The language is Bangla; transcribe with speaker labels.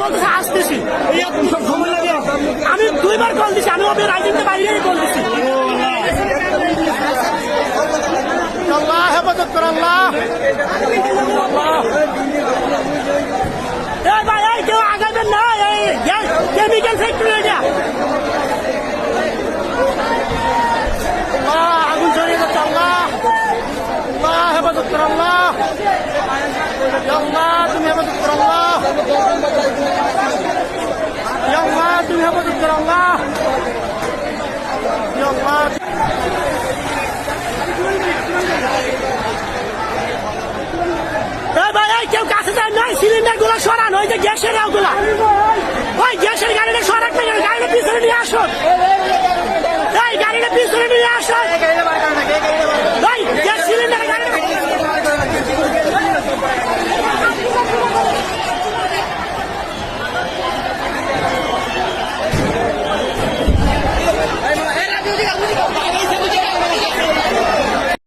Speaker 1: বলতেছে আসতেছি। আমি দুইবার কল দিছি আমি ওদের রাইডিংটা বাইরেই কল দিছি। আল্লাহ হেফাজত কর আল্লাহ। এই ভাই এই কেউ আগাবেন না এই কেমিক্যাল ফ্যাক্টরি এটা আগুন ধরে যাচ্ছে আল্লাহ। আল্লাহ হেফাজত কর আল্লাহ আল্লাহ তুমি হেফাজত কর আল্লাহ আল্লাহ তুমি হেফাজত আল্লাহ কেউ কাছে যায় নাই সিলিন্ডারগুলো সরান ওই যে গ্যাসের ওগুলা ওই গ্যাসের গাড়িটা সরান গাড়িটা পিছনে নিয়ে আসুন